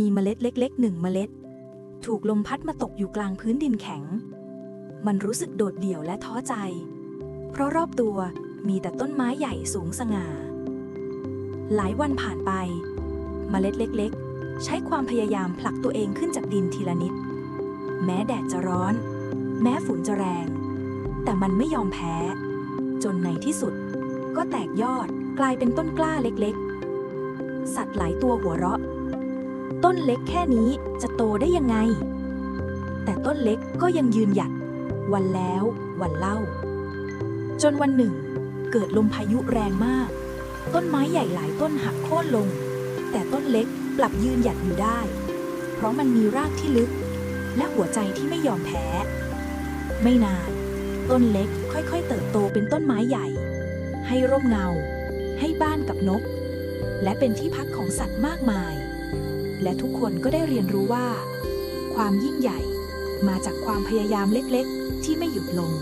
มีเมล็ดเล็กๆหนึ่งเมล็ด ถูกลมพัดมาตกอยู่กลางพื้นดินแข็ง มันรู้สึกโดดเดี่ยวและท้อใจ เพราะรอบตัวมีแต่ต้นไม้ใหญ่สูงสง่า หลายวันผ่านไป เมล็ดเล็กๆ ใช้ความพยายามผลักตัวเองขึ้นจากดินทีละนิด แม้แดดจะร้อน แม้ฝุ่นจะแรง แต่มันไม่ยอมแพ้ จนในที่สุด ก็แตกยอดกลายเป็นต้นกล้าเล็กๆ สัตว์หลายตัวหัวเราะ ต้นเล็กแค่นี้จะโตได้ยังไง แต่ต้นเล็กก็ยังยืนหยัด วันแล้ววันเล่า จนวันหนึ่ง เกิดลมพายุแรงมาก ต้นไม้ใหญ่หลายต้นหักโค่นลง แต่ต้นเล็กกลับยืนหยัดอยู่ได้ เพราะมันมีรากที่ลึก และหัวใจที่ไม่ยอมแพ้ ไม่นาน ต้นเล็กค่อยๆ เติบโตเป็นต้นไม้ใหญ่ ให้ร่มเงา ให้บ้านกับนก และเป็นที่พักของสัตว์มากมาย และทุกคนก็ได้เรียนรู้ว่า ความยิ่งใหญ่มาจากความพยายามเล็กๆ ที่ไม่หยุดลง